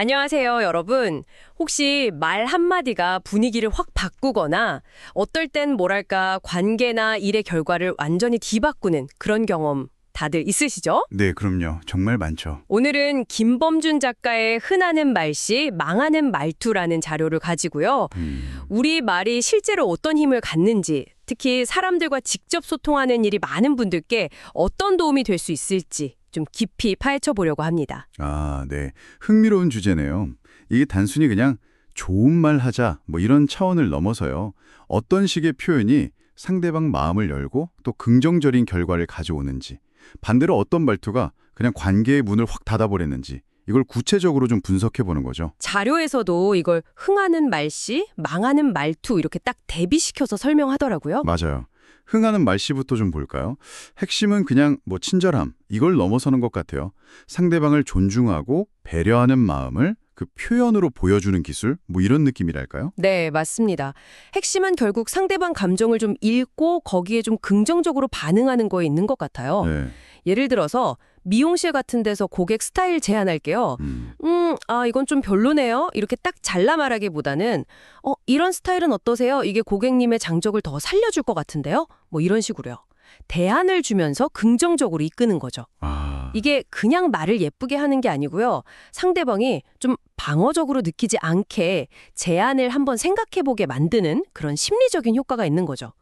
안녕하세요, 여러분. 혹시 말 한마디가 분위기를 확 바꾸거나 어떨 땐 뭐랄까 관계나 일의 결과를 완전히 뒤바꾸는 그런 경험 다들 있으시죠? 네, 그럼요. 정말 많죠. 오늘은 김범준 작가의 흔하는 말씨, 망하는 말투라는 자료를 가지고요. 음, 우리 말이 실제로 어떤 힘을 갖는지, 특히 사람들과 직접 소통하는 일이 많은 분들께 어떤 도움이 될 수 있을지 좀 깊이 파헤쳐 보려고 합니다. 아, 네. 흥미로운 주제네요. 이게 단순히 그냥 좋은 말 하자 뭐 이런 차원을 넘어서요. 어떤 식의 표현이 상대방 마음을 열고 또 긍정적인 결과를 가져오는지, 반대로 어떤 말투가 그냥 관계의 문을 확 닫아버렸는지 이걸 구체적으로 좀 분석해 보는 거죠. 자료에서도 이걸 흥하는 말씨, 망하는 말투 이렇게 딱 대비시켜서 설명하더라고요. 맞아요. 흥하는 말씨부터 좀 볼까요? 핵심은 그냥 뭐 친절함, 이걸 넘어서는 것 같아요. 상대방을 존중하고 배려하는 마음을 그 표현으로 보여주는 기술, 뭐 이런 느낌이랄까요? 네, 맞습니다. 핵심은 결국 상대방 감정을 좀 읽고 거기에 좀 긍정적으로 반응하는 거에 있는 것 같아요. 네. 예를 들어서 미용실 같은 데서 고객 스타일 제안할게요. 음, 음, 아, 이건 좀 별로네요. 이렇게 딱 잘라 말하기보다는 어, 이런 스타일은 어떠세요? 이게 고객님의 장적을 더 살려줄 것 같은데요? 뭐 이런 식으로요. 대안을 주면서 긍정적으로 이끄는 거죠. 아, 이게 그냥 말을 예쁘게 하는 게 아니고요. 상대방이 좀 방어적으로 느끼지 않게 제안을 한번 생각해 보게 만드는 그런 심리적인 효과가 있는 거죠.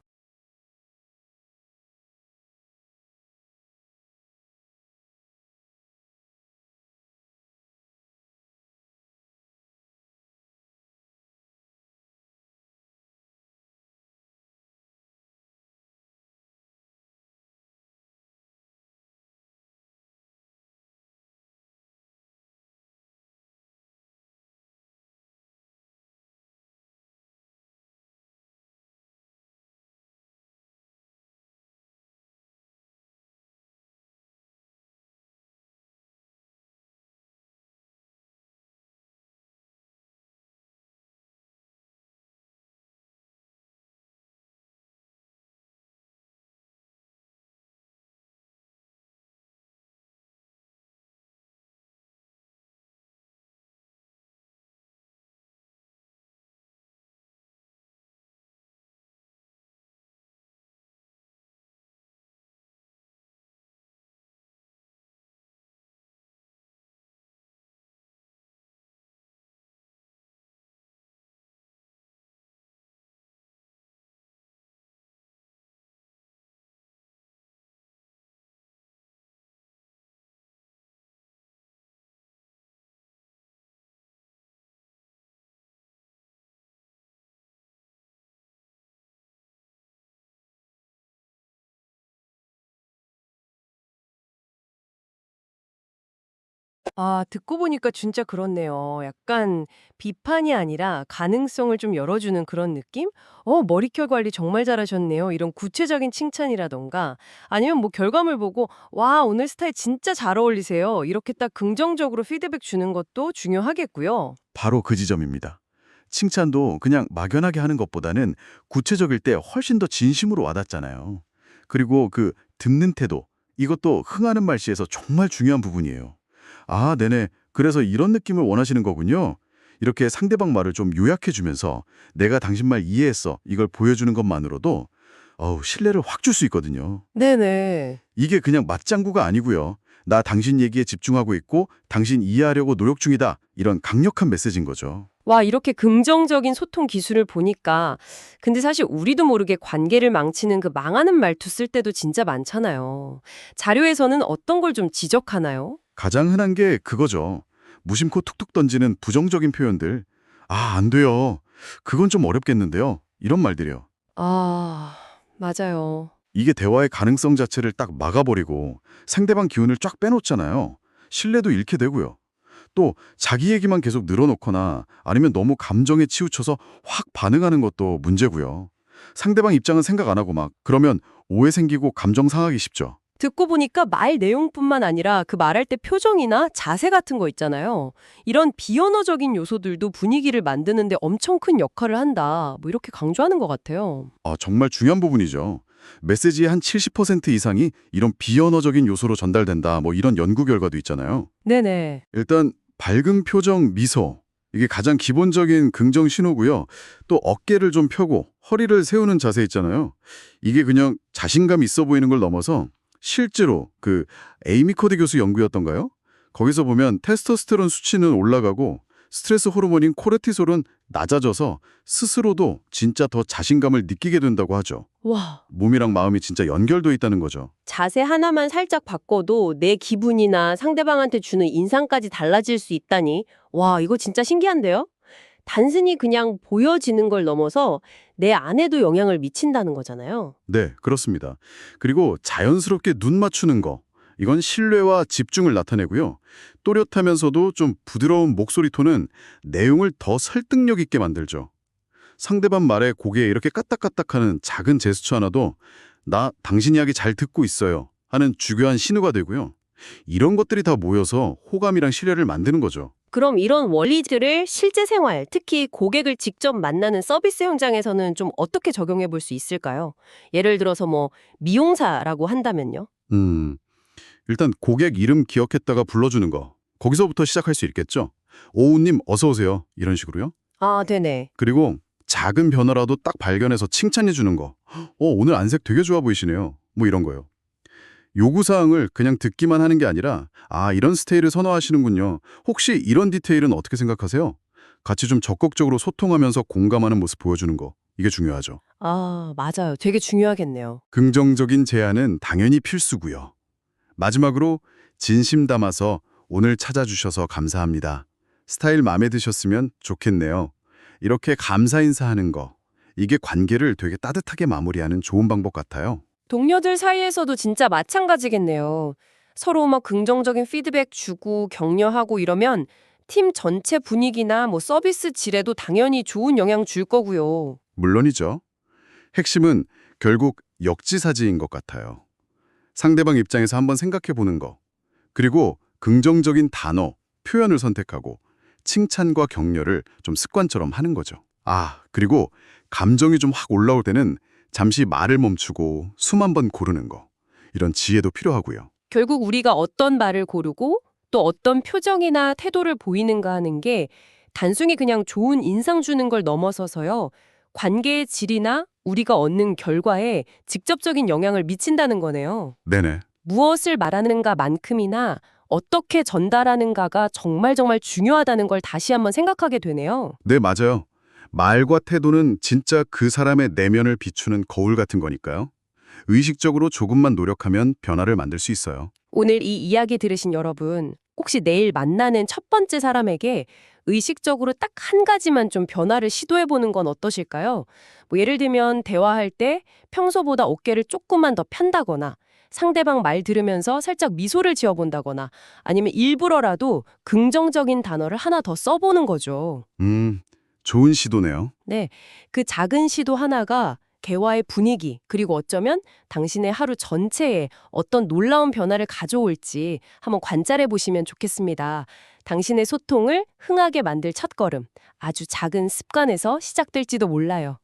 아, 듣고 보니까 진짜 그렇네요. 약간 비판이 아니라 가능성을 좀 열어주는 그런 느낌? 어, 머리결 관리 정말 잘하셨네요. 이런 구체적인 칭찬이라던가 아니면 뭐 결과물 보고 와, 오늘 스타일 진짜 잘 어울리세요. 이렇게 딱 긍정적으로 피드백 주는 것도 중요하겠고요. 바로 그 지점입니다. 칭찬도 그냥 막연하게 하는 것보다는 구체적일 때 훨씬 더 진심으로 와닿잖아요. 그리고 그 듣는 태도, 이것도 흥하는 말씨에서 정말 중요한 부분이에요. 아, 네네. 그래서 이런 느낌을 원하시는 거군요. 이렇게 상대방 말을 좀 요약해 주면서 내가 당신 말 이해했어. 이걸 보여주는 것만으로도 어우, 신뢰를 확 줄 수 있거든요. 네네. 이게 그냥 맞장구가 아니고요. 나 당신 얘기에 집중하고 있고 당신 이해하려고 노력 중이다. 이런 강력한 메시지인 거죠. 와, 이렇게 긍정적인 소통 기술을 보니까 근데 사실 우리도 모르게 관계를 망치는 그 망하는 말투 쓸 때도 진짜 많잖아요. 자료에서는 어떤 걸 좀 지적하나요? 가장 흔한 게 그거죠. 무심코 툭툭 던지는 부정적인 표현들. 아, 안 돼요. 그건 좀 어렵겠는데요. 이런 말들이요. 아, 맞아요. 이게 대화의 가능성 자체를 딱 막아버리고 상대방 기운을 쫙 빼놓잖아요. 신뢰도 잃게 되고요. 또 자기 얘기만 계속 늘어놓거나 아니면 너무 감정에 치우쳐서 확 반응하는 것도 문제고요. 상대방 입장은 생각 안 하고 막 그러면 오해 생기고 감정 상하기 쉽죠. 듣고 보니까 말 내용뿐만 아니라 그 말할 때 표정이나 자세 같은 거 있잖아요. 이런 비언어적인 요소들도 분위기를 만드는데 엄청 큰 역할을 한다. 뭐 이렇게 강조하는 것 같아요. 아, 정말 중요한 부분이죠. 메시지의 한 70% 이상이 이런 비언어적인 요소로 전달된다. 뭐 이런 연구 결과도 있잖아요. 네네. 일단 밝은 표정, 미소. 이게 가장 기본적인 긍정 신호고요. 또 어깨를 좀 펴고 허리를 세우는 자세 있잖아요. 이게 그냥 자신감 있어 보이는 걸 넘어서 실제로 그 에이미 코드 교수 연구였던가요? 거기서 보면 테스토스테론 수치는 올라가고 스트레스 호르몬인 코르티솔은 낮아져서 스스로도 진짜 더 자신감을 느끼게 된다고 하죠. 와, 몸이랑 마음이 진짜 연결돼 있다는 거죠. 자세 하나만 살짝 바꿔도 내 기분이나 상대방한테 주는 인상까지 달라질 수 있다니. 와, 이거 진짜 신기한데요? 단순히 그냥 보여지는 걸 넘어서 내 안에도 영향을 미친다는 거잖아요. 네, 그렇습니다. 그리고 자연스럽게 눈 맞추는 거. 이건 신뢰와 집중을 나타내고요. 또렷하면서도 좀 부드러운 목소리 톤은 내용을 더 설득력 있게 만들죠. 상대방 말에 고개 이렇게 까딱까딱하는 작은 제스처 하나도 나 당신 이야기 잘 듣고 있어요 하는 중요한 신호가 되고요. 이런 것들이 다 모여서 호감이랑 신뢰를 만드는 거죠. 그럼 이런 원리들을 실제 생활, 특히 고객을 직접 만나는 서비스 현장에서는 좀 어떻게 적용해 볼 수 있을까요? 예를 들어서 뭐 미용사라고 한다면요. 음, 일단 고객 이름 기억했다가 불러주는 거. 거기서부터 시작할 수 있겠죠. 오우님 어서 오세요. 이런 식으로요. 아, 되네. 그리고 작은 변화라도 딱 발견해서 칭찬해 주는 거. 어, 오늘 안색 되게 좋아 보이시네요. 뭐 이런 거요. 요구사항을 그냥 듣기만 하는 게 아니라 아, 이런 스타일을 선호하시는군요. 혹시 이런 디테일은 어떻게 생각하세요? 같이 좀 적극적으로 소통하면서 공감하는 모습 보여주는 거. 이게 중요하죠. 아, 맞아요. 되게 중요하겠네요. 긍정적인 제안은 당연히 필수고요. 마지막으로 진심 담아서 오늘 찾아주셔서 감사합니다. 스타일 마음에 드셨으면 좋겠네요. 이렇게 감사 인사하는 거. 이게 관계를 되게 따뜻하게 마무리하는 좋은 방법 같아요. 동료들 사이에서도 진짜 마찬가지겠네요. 서로 막 긍정적인 피드백 주고 격려하고 이러면 팀 전체 분위기나 뭐 서비스 질에도 당연히 좋은 영향 줄 거고요. 물론이죠. 핵심은 결국 역지사지인 것 같아요. 상대방 입장에서 한번 생각해 보는 거. 그리고 긍정적인 단어, 표현을 선택하고 칭찬과 격려를 좀 습관처럼 하는 거죠. 아, 그리고 감정이 좀 확 올라올 때는 잠시 말을 멈추고 숨한번 고르는 거. 이런 지혜도 필요하고요. 결국 우리가 어떤 말을 고르고 또 어떤 표정이나 태도를 보이는가 하는 게 단순히 그냥 좋은 인상 주는 걸 넘어서서요. 관계의 질이나 우리가 얻는 결과에 직접적인 영향을 미친다는 거네요. 네네. 무엇을 말하는가만큼이나 어떻게 전달하는가가 정말 정말 중요하다는 걸 다시 한번 생각하게 되네요. 네, 맞아요. 말과 태도는 진짜 그 사람의 내면을 비추는 거울 같은 거니까요. 의식적으로 조금만 노력하면 변화를 만들 수 있어요. 오늘 이 이야기 들으신 여러분, 혹시 내일 만나는 첫 번째 사람에게 의식적으로 딱 한 가지만 좀 변화를 시도해 보는 건 어떠실까요? 뭐 예를 들면 대화할 때 평소보다 어깨를 조금만 더 편다거나 상대방 말 들으면서 살짝 미소를 지어 본다거나 아니면 일부러라도 긍정적인 단어를 하나 더 써보는 거죠. 음, 좋은 시도네요. 네, 그 작은 시도 하나가 대화의 분위기, 그리고 어쩌면 당신의 하루 전체에 어떤 놀라운 변화를 가져올지 한번 관찰해 보시면 좋겠습니다. 당신의 소통을 흥하게 만들 첫걸음, 아주 작은 습관에서 시작될지도 몰라요.